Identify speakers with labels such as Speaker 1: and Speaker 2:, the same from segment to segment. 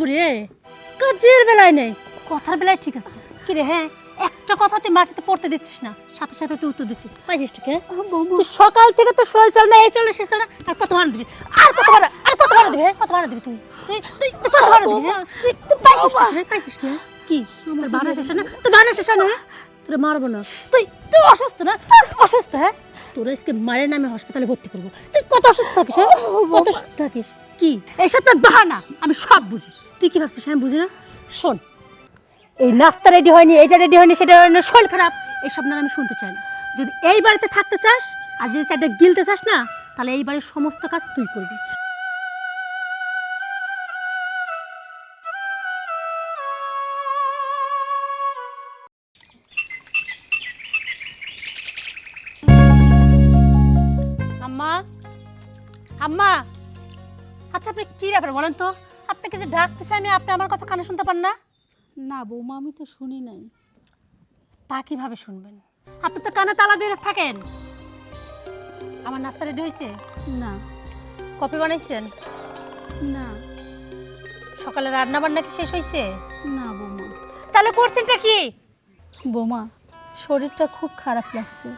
Speaker 1: বুড়ি এ, কাজের বেলায় নেই। কথার বেলায় ঠিক আছে। কি রে হ্যাঁ একটা কথা তুই মাটিতে পড়তে দিচ্ছিস না সাথে সাথে তুই উত্তর দিচ্ছিস। পাইছিস ঠিক হ্যাঁ? তুই সকাল থেকে তো শরীর চল না এই চল না সে চল না আর কত ভাড়া দিবি? আর কত ভাড়া আর কত ভাড়া দিবি হ্যাঁ? কত ভাড়া দিবি তুই? তুই তুই কত ভাড়া দিবি হ্যাঁ? তুই পাইছিস পাইছিস কি? কি? তোর ভাড়া শেষ না তোর ভাড়া শেষ না তোর মারবো না। তুই তুই অসুস্থ না? অসুস্থ হ্যাঁ? তোর আজকে মায়ের নামে হাসপাতালে ভর্তি করব। তুই কত অসুস্থ থাকিস কত অসুস্থ থাকিস? কি? এসব তো বাহানা। আমি সব বুঝি। তুই কি ভাবছিস আমি বুঝি না? শোন, এই নাস্তা রেডি হয়নি এটা রেডি হয়নি, সেটা হয়নি শোল খারাপ। এসব না আমি শুনতে চাই না। যদি এই বাড়িতে থাকতে চাস, আর যদি চারটা গিলতে চাস না, তাহলে এই বাড়ির সমস্ত কাজ তুই করবি। বলেন তো আপনাকে যে ডাকতেছে আমি আপনি আমার কথা কানে শুনতে পান না?
Speaker 2: না বৌমা আমি তো শুনি নাই।
Speaker 1: তা কীভাবে শুনবেন? আপনি তো কানে তালা দিয়ে থাকেন। আমার নাস্তা রেডি হয়েছে
Speaker 2: না।
Speaker 1: কপি বানাইছেন?
Speaker 2: না।
Speaker 1: সকালে রান্না বান্না কি শেষ হয়েছে
Speaker 2: না বৌমা।
Speaker 1: তাহলে করছেনটা কি?
Speaker 2: বৌমা শরীরটা খুব খারাপ লাগছে।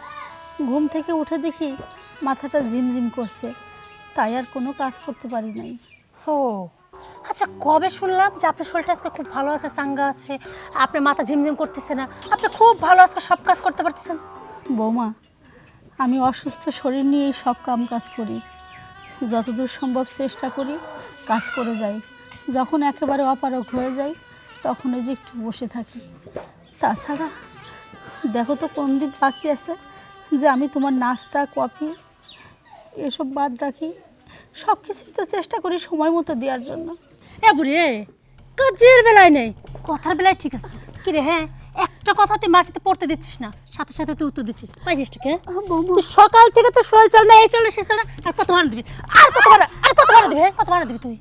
Speaker 2: ঘুম থেকে উঠে দেখি মাথাটা ঝিমঝিম করছে। তাই আর কোনো কাজ করতে পারি নাই।
Speaker 1: ও আচ্ছা কবে শুনলাম যে আপনার শরীরটা আজকে খুব ভালো আছে, চাঙ্গা আছে, আপনার মাথা ঝিমঝিম করতেছে না? আপনি খুব ভালো আজকে সব কাজ করতে পারতেছেন।
Speaker 2: বৌমা, আমি অসুস্থ শরীর নিয়েই সব কাম কাজ করি। যতদূর সম্ভব চেষ্টা করি, কাজ করে যাই। যখন একেবারে অপারক হয়ে যাই, তখন ওই যে একটু বসে থাকি। তাছাড়া দেখো তো কোন দিন বাকি আছে যে আমি তোমার নাস্তা, কফি, এসব বাদ রাখি। সব কিছুই তো চেষ্টা করি সময় মতো দেওয়ার জন্য।
Speaker 1: এ বুড়ি কাজের বেলায় নেই। কথার বেলায় ঠিক আছে। কি রে হ্যাঁ একটা কথা তুই মাটিতে পড়তে দিচ্ছিস না সাথে সাথে তুই উত্তর দিচ্ছিস। পাইছিস ঠিক হ্যাঁ? সকাল থেকে তো শরীর চল না এই চল না সে চল না আর কত ভাড়া দিবি? আর কত কত ভাড়া দিবি হ্যাঁ? কত ভাড়া দিবি তুই?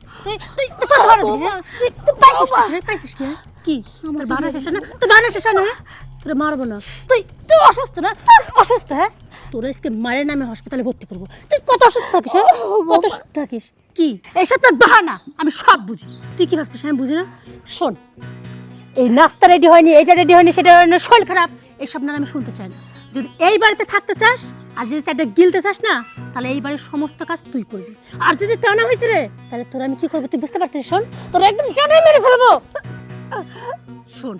Speaker 1: তুই কত ভাড়া দিবি হ্যাঁ? তুই তুই পাইছিস ঠিক হ্যাঁ পাইছিস কি? কি? তোর ভাড়া শেষ না? তোর ভাড়া শেষ না? তোর মারবো না। তুই তুই অসুস্থ না? অসুস্থ হ্যাঁ? তোর আজকে মায়ের নামে হসপিটালে ভর্তি করব। তুই কত অসুস্থ থাকিস হ্যাঁ? কত অসুস্থ থাকিস? কি? এইসব তোর বাহানা আমি সব বুঝি। তুই কি ভাবছিস আমি বুঝি না? শোন এই নাস্তা রেডি হয়নি এটা রেডি হয়নি সেটা হয়নি শরীর খারাপ। এইসব না আমি শুনতে চাই না। যদি এই বাড়িতে থাকতে চাস আর যদি চারটা গিলতে চাস না, তাহলে এই বাড়ির সমস্ত কাজ তুই করবি। আর যদি তা না হয়েছে রে, তাহলে তোরা আমি কি করব তুই বুঝতে পারছিস শোন? তোরা একদম জানাই মেরে ফেলব। শোন,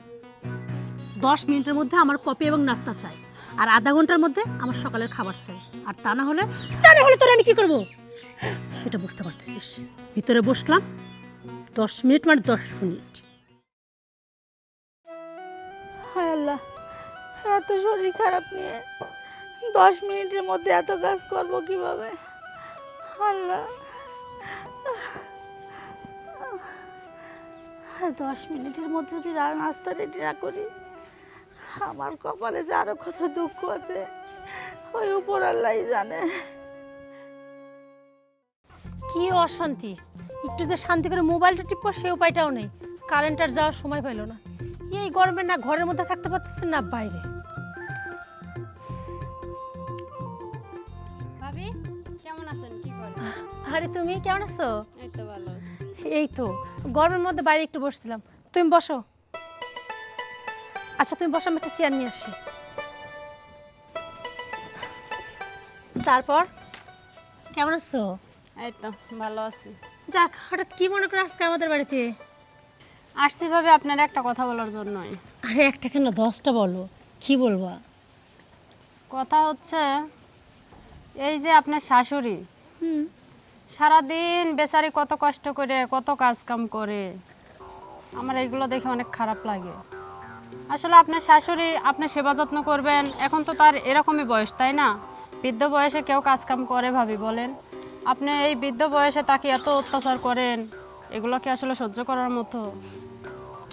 Speaker 1: দশ মিনিটের মধ্যে আমার কপি এবং নাস্তা চাই, আর আধা ঘণ্টার মধ্যে আমার সকালের খাবার চাই। আর তা না হলে, তা না হলে তোরা আমি কি করব? সেটা বুঝতে পারতেছিস। ভিতরে বসলাম, দশ মিনিট মানে দশ মিনিট।
Speaker 2: হায় আল্লাহ, এত শরীর খারাপ নিয়ে। দশ মিনিটের মধ্যে এত কাজ করব কীভাবে? আল্লাহ। দশ মিনিটের মধ্যে যদি নাস্তা রেডি না করি, আমার কপালে যে আরও কত দুঃখ আছে, ওই উপর আল্লাহ জানে।
Speaker 1: কি অশান্তি। একটু যে শান্তি করে মোবাইলটা টিপবো, সে উপায়টাও নেই। কারেন্ট আর যাওয়ার সময় পাইল না। এই গরমে না ঘরের মধ্যে থাকতে পারতেছে না, বাইরে। আরে তুমি কেমন আছো?
Speaker 3: এই তো
Speaker 1: গরমের মধ্যে বাইরে একটু বসছিলাম। তুমি বসো। আচ্ছা তুমি বসো আমি একটা চেয়ার নিয়ে আসি। তারপর? কেমন আছো?
Speaker 3: এই তো ভালো আছি।
Speaker 1: যাক হঠাৎ কি মনে করে আজকে আমাদের বাড়িতে?
Speaker 3: আসছি ভাবে আপনার একটা কথা বলার জন্যই।
Speaker 1: আরে একটা কেন? দশটা বলো। কি বলবা?
Speaker 3: কথা হচ্ছে এই যে আপনার শাশুড়ি
Speaker 1: হুম।
Speaker 3: সারাদিন বেচারি কত কষ্ট করে, কত কাজ কাম করে। আমার এগুলো দেখে অনেক খারাপ লাগে। আসলে আপনার শাশুড়ি আপনি সেবা যত্ন করবেন, এখন তো তার এরকমই বয়স, তাই না? বৃদ্ধ বয়সে কেউ কাজ কাম করে ভাবি, বলেন। আপনি এই বৃদ্ধ বয়সে তাকে এত অত্যাচার করেন, এগুলো কি আসলে সহ্য করার মতো?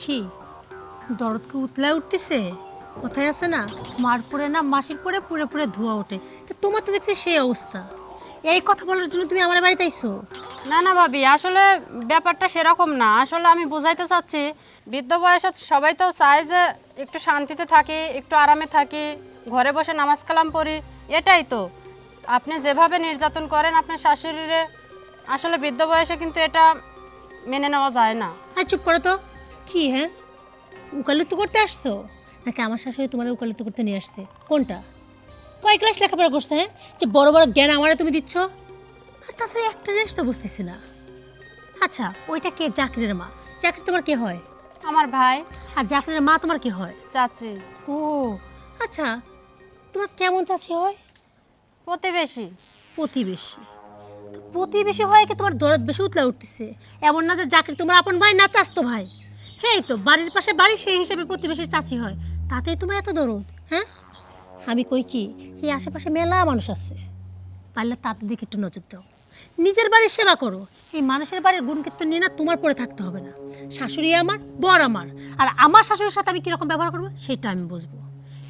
Speaker 1: কি? দরদকে উতলায় উঠতেছে? কোথায় আছে না? মার পরে না, মাসির পরে পুরে পুরে ধোয়া ওঠে। তো তোমার তো দেখছি সেই অবস্থা। এই কথা বলার জন্য তুমি আমার বাড়িতে আইছো?
Speaker 3: না না ভাবি আসলে ব্যাপারটা সেরকম না। আসলে আমি বোঝাইতে চাচ্ছি বৃদ্ধ বয়সে সবাই তো চায় যে একটু শান্তিতে থাকি একটু আরামে থাকি ঘরে বসে নামাজ কালাম পড়ি এটাই তো। আপনি যেভাবে নির্যাতন করেন আপনার শাশুড়িরে আসলে বৃদ্ধ বয়সে কিন্তু এটা মেনে নেওয়া যায় না।
Speaker 1: আর চুপ করো তো। কি হ্যাঁ উকালতি করতে আসছো? নাকি আমার শাশুড়ি তোমার উকালতি করতে নিয়ে আসছে? কোনটা? কয় ক্লাস লেখাপড়া করছে হ্যাঁ? যে বড় বড় জ্ঞান আমারে তুমি দিচ্ছ? আর তাছাড়া একটা জিনিস তো বুঝতেছি না। আচ্ছা ওইটা কে? জাকরির মা। জাকরি তোমার কে হয়?
Speaker 3: আমার ভাই।
Speaker 1: আর জাকরির মা তোমার কি হয়?
Speaker 3: চাচি।
Speaker 1: ও আচ্ছা তোমার কেমন চাচি হয়?
Speaker 3: প্রতিবেশী।
Speaker 1: প্রতিবেশী। প্রতিবেশী হয় কি তোমার দরদ বেশি উতলা উঠতেছে? এমন না যে চাকরি তোমার আপন ভাই না চাস্তো ভাই। হ্যাঁ তো বাড়ির পাশে বাড়ি সেই হিসেবে প্রতিবেশীর চাচি হয়। তাতেই তোমার এত দরদ হ্যাঁ? আমি কই কি, এই আশেপাশে মেলা মানুষ আছে। পারলে তাদের দিকে একটু নজর দাও। নিজের বাড়ির সেবা করো। এই মানুষের বাড়ির গুণ কীর্তন নিয়ে না তোমার পরে থাকতে হবে না। শাশুড়ি আমার, বর আমার। আর আমার শাশুড়ির সাথে আমি কীরকম ব্যবহার করব, সেটা আমি বুঝব।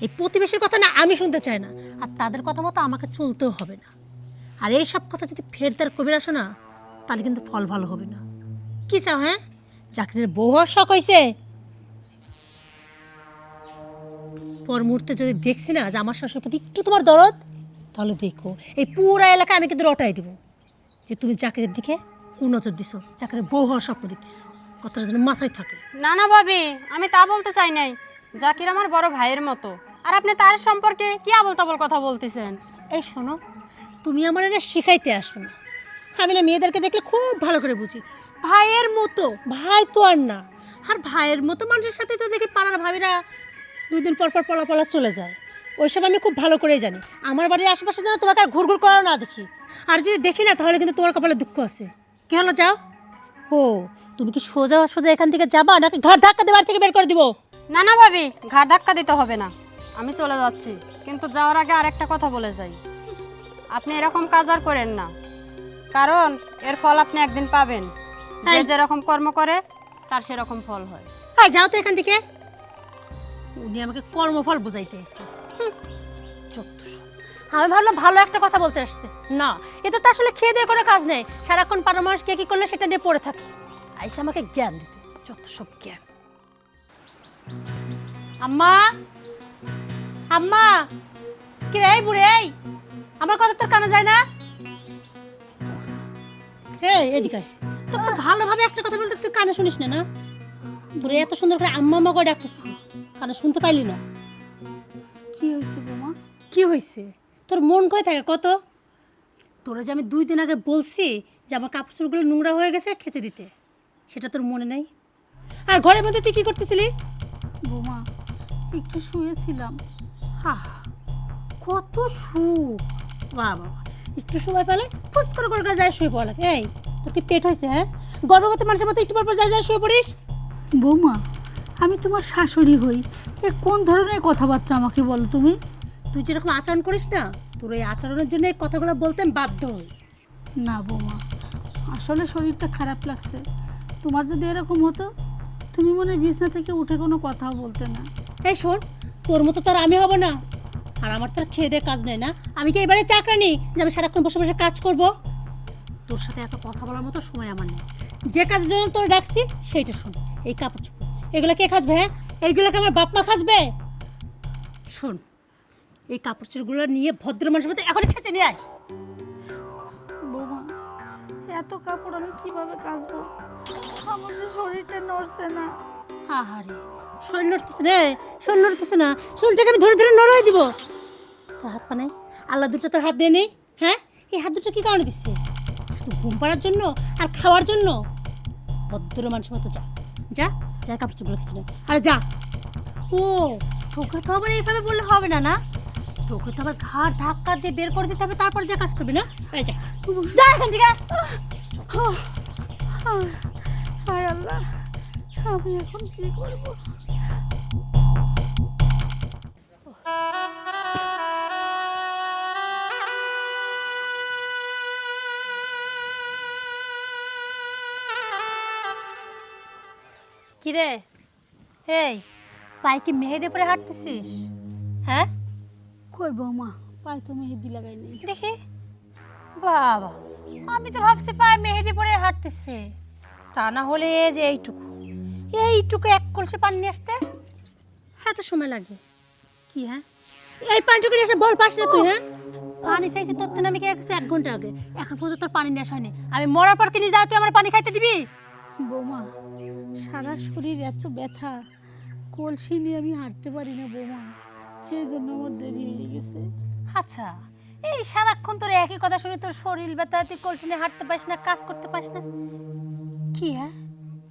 Speaker 1: এই প্রতিবেশীর কথা না আমি শুনতে চাই না। আর তাদের কথা মতো আমাকে চলতেও হবে না। আর এই সব কথা যদি ফের তার কবির আসো না, তাহলে কিন্তু ফল ভালো হবে না। কি চাও হ্যাঁ? চাকরির হওয়ার শখ হয়েছে পর মুহূর্তে যদি দেখছি না যে আমার শাশুড়ির প্রতি একটু তোমার দরদ তাহলে দেখো এই পুরা এলাকা আমি কিন্তু রটাই দিব। যে তুমি চাকরির দিকে নজর দিছো চাকরির বউ হওয়ার স্বপ্ন দেখতেছো কথাটা যেন মাথায় থাকে।
Speaker 3: না না ভাবি আমি তা বলতে চাই নাই। জাকির আমার বড় ভাইয়ের মতো। আর আপনি তার সম্পর্কে কি আবল তাবল কথা বলতেছেন?
Speaker 1: এই শোনো তুমি আমার এটা শিখাইতে আসো না। আমি না মেয়েদেরকে দেখলে খুব ভালো করে বুঝি। ভাইয়ের মতো ভাই তো আর না। আর ভাইয়ের মতো মানুষের সাথে তো দেখি পাড়ার ভাবিরা দুই দিন পর পর পলা পলা চলে যায়। ওইসব আমি খুব ভালো করেই জানি। আমার বাড়ির আশেপাশে যেন তোমাকে আর ঘুরঘুর করা না দেখি। আর যদি দেখি না তাহলে কিন্তু তোমার কপালে দুঃখ আছে। কি হলো যাও? ও তুমি কি সোজা সোজা এখান থেকে যাবা নাকি ঘর ধাক্কা দিয়ে বাড়ি থেকে বের করে দিব?
Speaker 3: না না ভাবি ঘাড় ধাক্কা দিতে হবে না। আমি চলে যাচ্ছি কিন্তু যাওয়ার আগে আরেকটা কথা বলে যাই। আপনি এরকম কাজ আর করেন না। কারণ এর ফল আপনি একদিন পাবেন। যে যেরকম কর্ম করে তার সেরকম ফল হয়।
Speaker 1: হ্যাঁ যাও তো এখান থেকে। উনি আমাকে কর্মফল বুঝাইতে এসে আমি ভাবলাম ভালো একটা কথা বলতে আসছে। না এতে তো আসলে খেয়ে দিয়ে কোনো কাজ নেই। সারাক্ষণ পাড়া মানুষ কে কি করলে সেটা নিয়ে পড়ে থাকি। আইসে আমাকে জ্ঞান দিতে, যত সব জ্ঞান। আম্মা! আম্মা! কি রে বুড়ে, এই! আমার কথা তোর কানে যায় না? এই, এদিকে। তোর তো ভালোভাবে একটা কথা বলতে তুই কানে শুনিস না না? বুড়ে, এত সুন্দর করে আম্মা আম্মা করে ডাকতেছি। কানে শুনতে পাইলি না?
Speaker 2: কি হয়েছে বৌমা?
Speaker 1: কি হয়েছে তোর মন কয় থাকে? কত? তোরা যে আমি দুই দিন আগে বলছি যে আমার কাপড় চোপড়গুলো নোংরা হয়ে গেছে খেচে দিতে। সেটা তোর মনে নেই? আর ঘরের মধ্যে তুই কি করতেছিলি?
Speaker 2: বৌমা একটু শুয়েছিলাম।
Speaker 1: হা কত সুখ বাবা একটু সময় পেলে ফুস করে করে করে যায় শুয়ে পড়া লাগে। এই তোর কি পেট হয়েছে হ্যাঁ? গর্ভবতী মানুষের মতো একটু পর পর যায় যায় শুয়ে পড়িস?
Speaker 2: বৌমা আমি তোমার শাশুড়ি হই। এ কোন ধরনের কথাবার্তা আমাকে বলো তুমি?
Speaker 1: তুই যেরকম আচরণ করিস না তোর এই আচরণের জন্য এই কথাগুলো বলতে বাধ্য হই।
Speaker 2: না বৌমা আসলে শরীরটা খারাপ লাগছে। তোমার যদি এরকম হতো তুমি মনে হয় বিছনা থেকে উঠে কোনো কথাও বলতে না।
Speaker 1: এই শোন তোর মতো তো আর আমি হব না। আর আমার তো আর খেয়ে দিয়ে কাজ নেই না। আমি কি এবারে চাকরানি যে আমি সারাক্ষণ বসে বসে কাজ করব? তোর সাথে এত কথা বলার মতো সময় আমার নেই। যে কাজের জন্য তোর ডাকছি সেইটা শোন। এই কাপড় এগুলো কে খাজবে হ্যাঁ? এইগুলোকে আমার বাপ মা খাজবে শোন এই কাপড় চোপড়গুলো নিয়ে ভদ্র মানুষের মতো এখন খেঁচে নিয়ে আয়।
Speaker 2: বৌমা এত কাপড় আমি কীভাবে কাচবো আমার যে শরীরটা নড়ছে না।
Speaker 1: আহারে শরীর নড়তেছে না শরীর নড়তেছে না। শরীরটাকে আমি ধরে ধরে নড়াই দিব। তোর হাত পা নাই? আল্লাহ দুটো তোর হাত দিয়ে নেই হ্যাঁ? এই হাত দুটো কি কারণে দিচ্ছে শুধু ঘুম পাড়ার জন্য আর খাওয়ার জন্য? ভদ্র মানুষের মতো যা যা। যা কাপড় চোপড় কিছু আরে যা। ও, তোকে তো আবার এইভাবে বললে হবে না না? তোকে তো আবার ঘাড় ধাক্কা দিয়ে বের করে দিতে হবে, তারপর যা কাজ করবি, না? যা। যা এখান থেকে।
Speaker 2: হায় আল্লাহ, আমি এখন কি করব?
Speaker 1: কিরে? এই পায়ে কি মেহেদে পরে হাঁটতেছিস? হ্যাঁ?
Speaker 2: কই বৌমা পায়ে তো মেহেদি লাগাই নেই।
Speaker 1: দেখি। বাবা আমি তো ভাবছি পায়ে মেহেদি পরে হাঁটতেছে। তা না হলে এই যে এইটুকু। এইটুকু এক কলসে পানি নিয়ে আসতে। এত সময় লাগে। কি হ্যাঁ? এই পানিটুকু নিয়ে এসে বল পাস না তুই হ্যাঁ? পানি চাইছি তোর তো আমি গেছে এক ঘণ্টা আগে। এখন পর্যন্ত তোর পানি নেওয়া হয়নি। আমি মরার পর কিনে যাও তুই আমার পানি খাইতে দিবি?
Speaker 2: বৌমা সারা শরীর এত ব্যথা। কলসি নিয়ে আমি হাঁটতে পারি না বৌমা। সেই জন্য আমার দেরি হয়ে গেছে।
Speaker 1: আচ্ছা এই সারাক্ষণ তোর একই কথা শুনে তোর শরীর ব্যথা, তুই কলসি নিয়ে হাঁটতে পারিস না, কাজ করতে পারিস না। কি হ্যাঁ?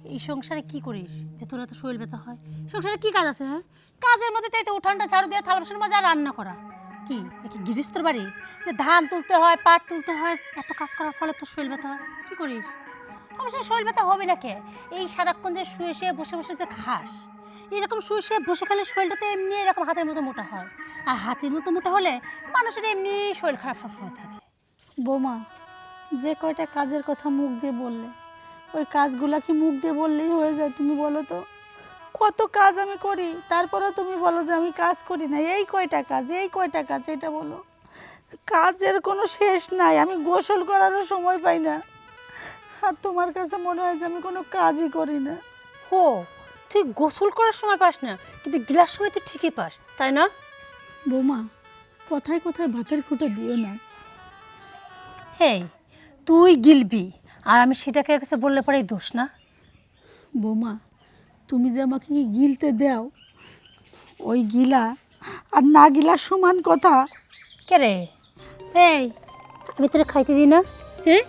Speaker 1: এই সংসারে কি করিস যে তোর এত শরীর ব্যথা হয়? সংসারে কি কাজ আছে হ্যাঁ? কাজের মধ্যে তাই তো উঠানটা ঝাড়ু দিয়ে, থালা বাসন মাজা, রান্না করা। কি, এ কি গৃহস্থর বাড়ি? যে ধান তুলতে হয়, পাট তুলতে হয়, এত কাজ করার ফলে তোর শরীর ব্যথা হয়। কি করিস? অবশ্যই শরীর ব্যথা হবে না কে? এই সারাক্ষণ যে শুয়ে শুয়ে বসে বসে যে খাস। এরকম শুয়ে শুয়ে বসে খেলে শরীরটা তো এমনি এরকম হাতের মতো মোটা হয়। আর হাতের মতো মোটা হলে মানুষের এমনি শরীর খারাপ সবসময় থাকে।
Speaker 2: বৌমা, যে কয়টা কাজের কথা মুখ দিয়ে বললে, ওই কাজগুলা কি মুখ দিয়ে বললেই হয়ে যায় তুমি বলো তো? কত কাজ আমি করি তারপরে তুমি বলো যে আমি কাজ করি না। এই কয়টা কাজ, এই কয়টা কাজ, এটা বলো। কাজের কোনো শেষ নাই, আমি গোসল করারও সময় পাই না। আর তোমার কাছে মনে হয় যে আমি কোনো কাজই করি না।
Speaker 1: ও তুই গোসল করার সময় পাস না কিন্তু গিলার সময় তুই ঠিকই পাস তাই না?
Speaker 2: বৌমা কথায় কথায় ভাতের খুঁটে দিও না।
Speaker 1: হে তুই গিলবি আর আমি সেটাকে কাছে বললে পরেই দোষ না?
Speaker 2: বৌমা তুমি যে আমাকে কি গিলতে দাও? ওই গিলা আর না গিলা সমান কথা।
Speaker 1: কে রে? এই আমি তোরা খাইতে দিই না? হ্যাঁ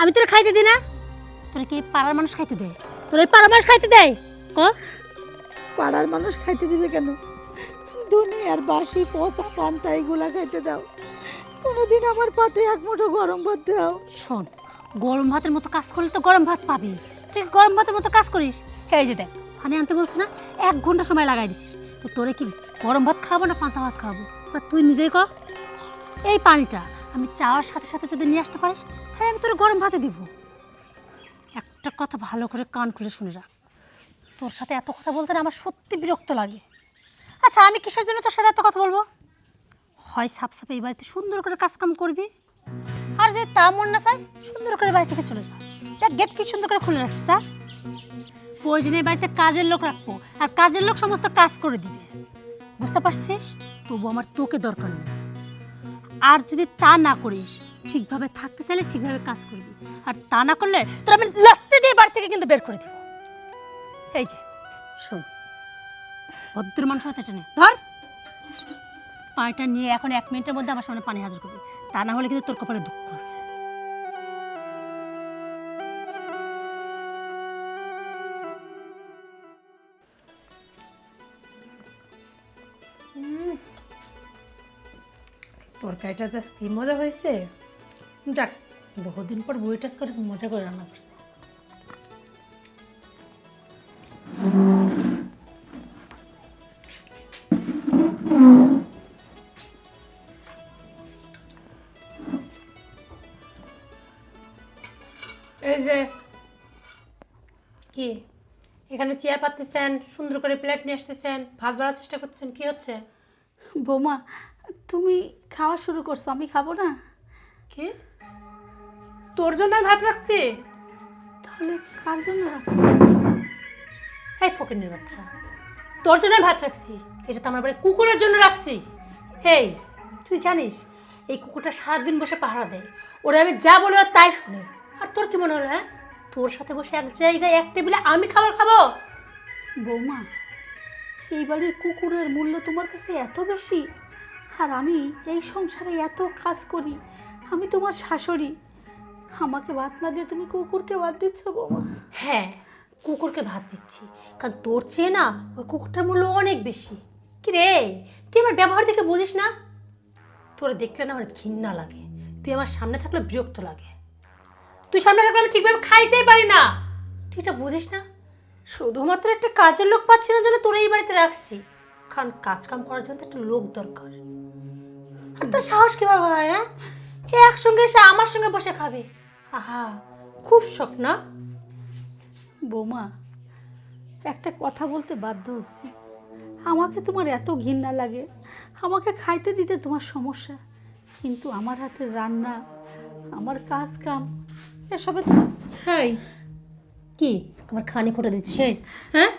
Speaker 1: আমি তোরা খাইতে দিই না। তোরা কি পাড়ার মানুষ খাইতে দেয়? তোরা এই পাড়ার মানুষ খাইতে দেয়? ক?
Speaker 2: পাড়ার মানুষ খাইতে দিবে কেন? দুনিয়ার বাসি পচা পান্তা এগুলা খাইতে দাও। কোনোদিন আমার পাতে এক মুঠো গরম ভাত দাও।
Speaker 1: শোন গরম ভাতের মতো কাজ করলে তো গরম ভাত পাবি। তুই গরম ভাতের মতো কাজ করিস? এই যে দেখ পানি আনতে বলছে না এক ঘণ্টা সময় লাগাই দিছিস। তো তোরে কি গরম ভাত খাব না পান্তা ভাত খাব বা তুই নিজেই কর এই পানিটা আমি চাওয়ার সাথে সাথে যদি নিয়ে আসতে পারিস তাহলে আমি তোর গরম ভাতে দিব। একটা কথা ভালো করে কান খুলে শুনে রাখ। তোর সাথে এত কথা বলতে না আমার সত্যি বিরক্ত লাগে। আচ্ছা আমি কিসের জন্য তোর সাথে এত কথা বলব? হয় সাপ সাপে এই বাড়িতে সুন্দর করে কাজ কাম করবি, আর যে তা মন না চায় সুন্দর করে বাড়ি থেকে চলে যা। দেখ গেট কি সুন্দর করে খুলে রাখছিস স্যার প্রয়োজনে বাড়িতে কাজের লোক রাখব, আর কাজের লোক সমস্ত কাজ করে দিবে। বুঝতে পারছিস? তবু আমার তোকে দরকার নেই। আর যদি তা না করিস ঠিকভাবে থাকতে চাইলে ঠিকভাবে কাজ করবি। আর তা না করলে তোর আমি লাত্তি দিয়ে বাড়ি থেকে কিন্তু বের করে দিব। এই যে, শোন, ভদ্র মানুষ হতে টেনে ধর, পানিটা নিয়ে এখন এক মিনিটের মধ্যে আমার সামনে পানি হাজির করবি। তা না হলে কিন্তু তোর কপালে দুঃখ আছে। তরকারিটা জাস্ট কি মজা হয়েছে। যাক বহুদিন পর বই টাচ করে মজা করে রান্না করছে। এই যে কি? এখানে চেয়ার পাততেছেন সুন্দর করে প্লেট নিয়ে আসতেছেন ভাত বাড়ার চেষ্টা করতেছেন কি হচ্ছে?
Speaker 2: বৌমা তুমি খাওয়া শুরু করছ আমি খাব না?
Speaker 1: কি? তোর জন্য ভাত রাখছি।
Speaker 2: তাহলে কার জন্য রাখছো?
Speaker 1: এই ফকিনের বাচ্চা তোর জন্য ভাত রাখছি। এটা তো আমার বাড়ি কুকুরের জন্য রাখছি। হেই তুই জানিস এই কুকুরটা সারাদিন বসে পাহারা দেয়। ওরা আমি যা বলে তাই শুনে। আর তোর কি মনে হলো হ্যাঁ? তোর সাথে বসে এক জায়গায় এক টেবিলে আমি খাবার খাব?
Speaker 2: বৌমা এই বাড়ির কুকুরের মূল্য তোমার কাছে এত বেশি? আর আমি এই সংসারে এত কাজ করি আমি তোমার শাশুড়ি। আমাকে ভাত না দিয়ে তুমি কুকুরকে ভাত দিচ্ছ বৌমা?
Speaker 1: হ্যাঁ কুকুরকে ভাত দিচ্ছি। কারণ তোর চেয়ে না ওই কুকুরটার মূল্য অনেক বেশি। কি রে? তুই আমার ব্যবহার দেখে বুঝিস না? তোরা দেখলে না আমার ঘৃণা লাগে। তুই আমার সামনে থাকলে বিরক্ত লাগে। তুই সামনে থাকলে আমি ঠিকভাবে খাইতেই পারি না। তুই এটা বুঝিস না? শুধুমাত্র একটা কাজের লোক পাচ্ছি না জন্য তোরা এই বাড়িতে রাখছি। কারণ কাজ কাম করার জন্য একটা লোক দরকার। আর তোর সাহস কীভাবে হয় হ্যাঁ? একসঙ্গে এসে আমার সঙ্গে বসে খাবে। আহা খুব শখ না?
Speaker 2: বৌমা একটা কথা বলতে বাধ্য হচ্ছি। আমাকে তোমার এত ঘৃণা লাগে। আমাকে খাইতে দিতে তোমার সমস্যা। কিন্তু আমার হাতের রান্না আমার কাজ কাম এসবে
Speaker 1: হাই কি? আমার খানি খোটা দিচ্ছে? হ্যাঁ?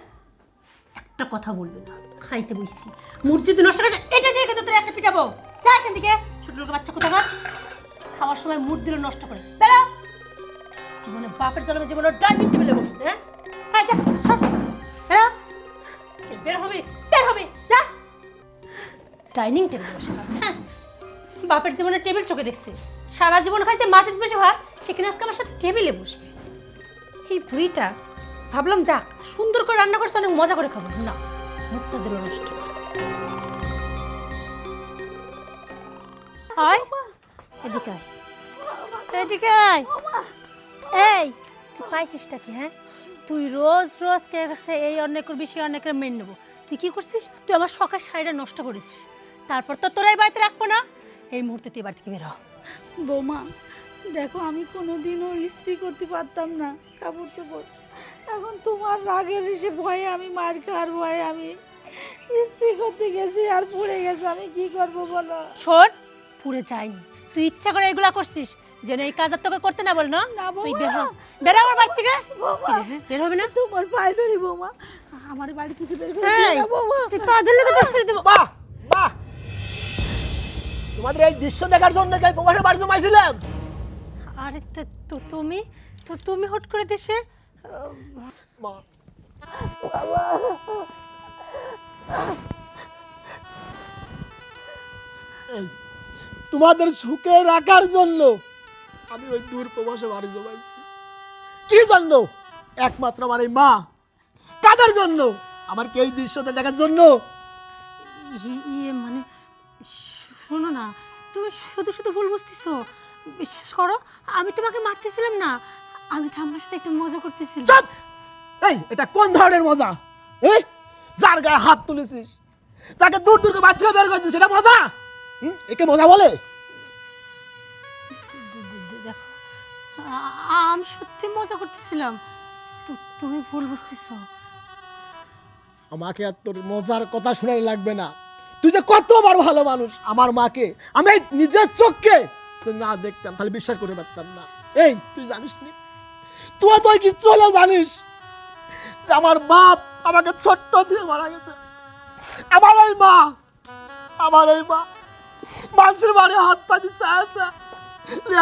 Speaker 1: একটা কথা বলবে না খাইতে বসছি মসজিদে নষ্ট করে এটা দিয়ে কিন্তু তোর একটা পিটাবো। যা এখান থেকে ছোট লোকের বাচ্চা কোথাকার? খাওয়ার সময় মুড দিল নষ্ট করে। বেড়া জীবনে, বাপের জন্মে জীবনে ডাইনিং টেবিলে বসছে হ্যাঁ? হ্যাঁ যা, সর। বেরো বের হবে বের হবে, যা। ডাইনিং টেবিল বসে হ্যাঁ? বাপের জীবনে টেবিল চোখে দেখছে। সারা জীবন খাইছে মাটিতে বসে ভাত, সেখানে আজকে আমার সাথে টেবিলে বসবে। এই বুড়িটা, ভাবলাম যাক সুন্দর করে রান্না করছে, অনেক মজা করে খাব। না, মুখটা দিল নষ্ট। হয় এদিকে আয়। এদিকে আয়। এই তুই পাইছিসটা কি হ্যাঁ? তুই রোজ রোজ কে গেছে এই অনেকের বিষয়ে অনেকের মেন নেব। তুই কি করছিস? তুই আমার শখের শাড়িটা নষ্ট করেছিস। তারপর তো তোরা এই বাড়িতে রাখব না। এই মুহূর্তে তুই বাড়ি থেকে বের।
Speaker 2: বৌমা দেখো আমি কোনো দিনও ইস্ত্রি করতে পারতাম না কাপড় চোপড়। এখন তোমার রাগের এসে ভয়ে আমি মার খাওয়ার ভয়ে আমি ইস্ত্রি করতে গেছি আর পুড়ে গেছে আমি কি করব বলো?
Speaker 1: শোন পুরে যাইনি তুই ইচ্ছা করে এগুলা করছিস যেন এই কাজ আর তোকে করতে না বল না?
Speaker 2: না,
Speaker 1: তুই বের হ। বের আমার বাড়ি থেকে। হ্যাঁ? বের হবে না?
Speaker 2: তোমার পায়ে ধরি বৌমা। আমার বাড়ি থেকে বের করে বৌমা?
Speaker 1: তুই পা ধরলে তো তোর ছেড়ে দেবো?
Speaker 4: বাহ বাহ। তোমাদের এই দৃশ্য দেখার জন্য কি প্রবাসের বাড়ি জমাইছিলাম?
Speaker 1: আরে তো- তুমি তো তুমি হট করে দেশে
Speaker 4: মা। এই, তোমাদের সুখে রাখার জন্য আমি ওই দূর প্রবাসে বাড়ি জমাইছি। কি জন্য? একমাত্র আমার এই মা। কাদের জন্য? আমার কি এই দৃশ্যটা দেখার জন্য?
Speaker 1: ইয়ে মানে শোনো না তুমি শুধু শুধু ভুল বুঝতেছো। বিশ্বাস করো আমি তোমাকে মারতেছিলাম না। আমি তো আমার সাথে একটু মজা করতেছিলাম।
Speaker 4: চুপ! এই এটা কোন ধরনের মজা? এই যার গায়ে হাত তুলেছিস? যাকে দূর দূর করে বাচ্চা বের করে দিস সেটা মজা? একে মজা বলে?
Speaker 1: আমি সত্যি মজা করতেছিলাম। তো তুমি ভুল বুঝতেছো।
Speaker 4: আমাকে আর তোর মজার কথা শোনার লাগবে না। তুই যে কতবার ভালো মানুষ, আমার মাকে। আমি নিজের চোখকে তো না দেখতাম তাহলে বিশ্বাস করতে পারতাম না। এই, তুই জানিস নি? তুই তুই কি চলো জানিস যে আমার বাপ আমাকে ছোট্ট দিয়ে মারা গেছে। আমার এই মা, আমার এই মা। মানুষের বাড়ি হাত পা আছে।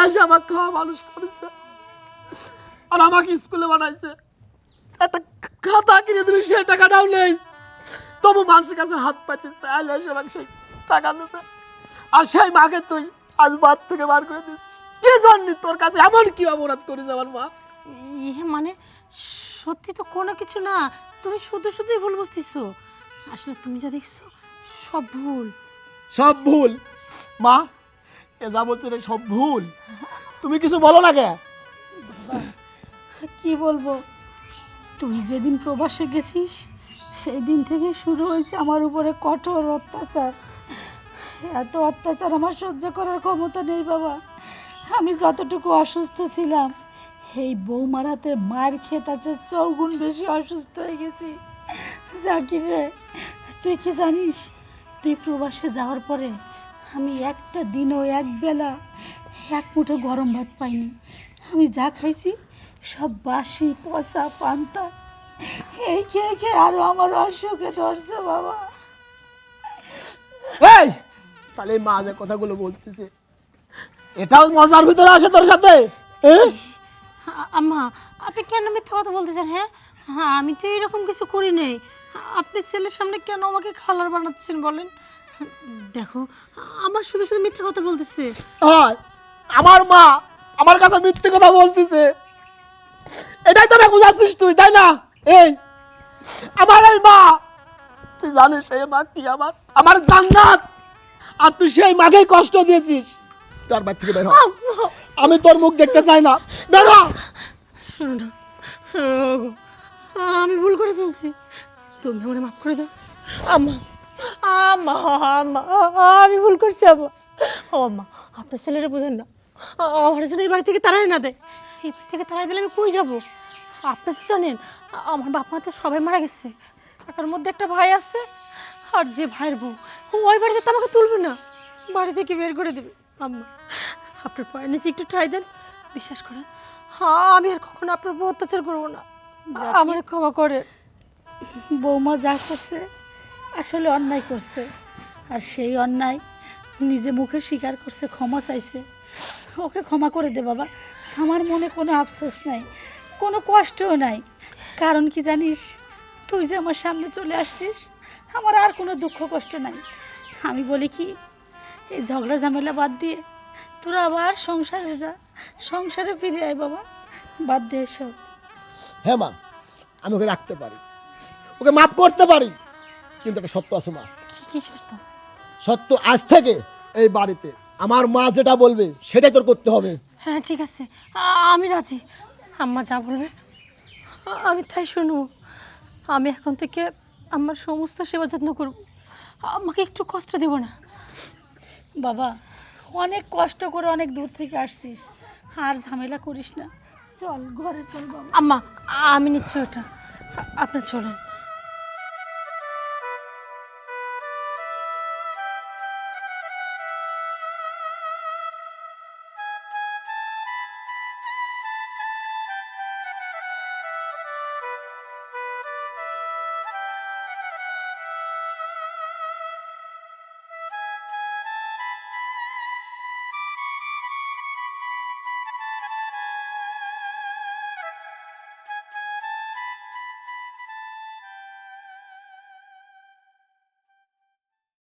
Speaker 4: এসে আমার খাওয়া মানুষ করেছে। আর আমাকে স্কুলে বানাইছে। একটা খাতা কিনে দিলে সে টাকাটাও নেই। তবু মানুষের কাছে হাত পাচ্ছে চাইলে এসে আমাকে সেই টাকা দিচ্ছে আর সেই মাকে তুই আজ বাদ থেকে বার করে দিচ্ছিস কি জন্য তোর কাছে এমন কি অপরাধ করেছে আমার মা?
Speaker 1: ইয়ে মানে সত্যি তো কোনো কিছু না। তুমি শুধু শুধুই ভুল বুঝতেছো। আসলে তুমি যা দেখছ সব ভুল।
Speaker 4: সব ভুল। মা এ যাবতীয় সব ভুল। তুমি কিছু বলো না কে?
Speaker 2: কি বলব? তুই যেদিন প্রবাসে গেছিস সেই দিন থেকে শুরু হয়েছে আমার উপরে কঠোর অত্যাচার। এত অত্যাচার আমার সহ্য করার ক্ষমতা নেই, বাবা। আমি যতটুকু অসুস্থ ছিলাম, এই বৌমার হাতে মায়ের খেত আছে চৌগুণ বেশি অসুস্থ হয়ে গেছি। জাকির রে, তুই কি জানিস? তুই প্রবাসে যাওয়ার পরে আমি একটা দিনও এক বেলা এক মুঠো গরম ভাত পাইনি। আমি যা খাইছি সব বাসি পচা পান্তা। এই খেয়ে খেয়ে আরও আমার অসুখে ধরছে বাবা।
Speaker 4: এই তাহলে মা যে কথাগুলো বলতেছে এটাও মজার ভিতরে আসে তোর সাথে?
Speaker 1: আম্মা আপনি কেন মিথ্যা কথা বলতেছেন হ্যাঁ? হ্যাঁ আমি তো এরকম কিছু করি নাই। আপনি ছেলের সামনে কেন আমাকে খালার বানাচ্ছেন বলেন? দেখো আমার শুধু শুধু মিথ্যা কথা বলতেছে।
Speaker 4: হয় আমার মা আমার কাছে মিথ্যে কথা বলতেছে। এটাই তো বুঝাচ্ছিস তুই তাই না? এই আমার এই মা তুই জানিস এই মা কি আমার? আমার জান্নাত। আর তুই সেই মাকেই কষ্ট দিয়েছিস। তোর বাড়ি থেকে বের হ। আমি তোর মুখ দেখতে চাই না। বের।
Speaker 1: শোনো না। আমি ভুল করে ফেলছি। তুমি আমার মাফ করে দাও। আম্মা। আমি ভুল করছি আম্মা। ও আম্মা আপনার ছেলেরা বোঝেন না। আমার জন্য এই বাড়ি থেকে তাড়াই না দেয়। এই বাড়ি থেকে তাড়াই দিলে আমি কই যাব? আপনি তো জানেন আমার বাপ মা তো সবাই মারা গেছে। টাকার মধ্যে একটা ভাই আছে আর যে ভাইয়ের বউ ওই বাড়িতে তো আমাকে তুলবে না। বাড়ি থেকে বের করে দেবে। আম্মা আপনার পায়ের নিচে একটু ঠাই দেন বিশ্বাস করেন। হ্যাঁ আমি আর কখনো আপনার উপর অত্যাচার করব না। আমার ক্ষমা করে
Speaker 2: বৌমা যা করছে আসলে অন্যায় করছে। আর সেই অন্যায় নিজে মুখে স্বীকার করছে, ক্ষমা চাইছে। ওকে ক্ষমা করে দে বাবা। আমার মনে কোনো আফসোস নাই, কোনো কষ্টও নাই। কারণ কি জানিস, তুই যে আমার সামনে চলে আসছিস, আমার আর কোনো দুঃখ কষ্ট নাই। আমি বলি কি, এই ঝগড়া ঝামেলা বাদ দিয়ে তোরা আবার সংসারে যা, সংসারে ফিরে আয় বাবা। বাদ দিয়ে এসব।
Speaker 4: হ্যাঁ মা, আমি ওকে রাখতে পারি। ওকে মাফ করতে পারি। কিন্তু একটা সত্য আছে মা।
Speaker 1: কি কি সত্য?
Speaker 4: সত্য আজ থেকে এই বাড়িতে। আমার মা যেটা বলবে সেটাই তোর করতে হবে।
Speaker 1: হ্যাঁ ঠিক আছে। আমি রাজি। আম্মা যা বলবে আমি তাই শুনব। আমি এখন থেকে আমার সমস্ত সেবা যত্ন করব। আমাকে একটু কষ্ট দেব না।
Speaker 2: বাবা অনেক কষ্ট করে অনেক দূর থেকে আসছিস। আর ঝামেলা করিস না। চল ঘরে চল
Speaker 1: আম্মা আমি নিচ্ছি ওটা। আ- আপনি চলেন।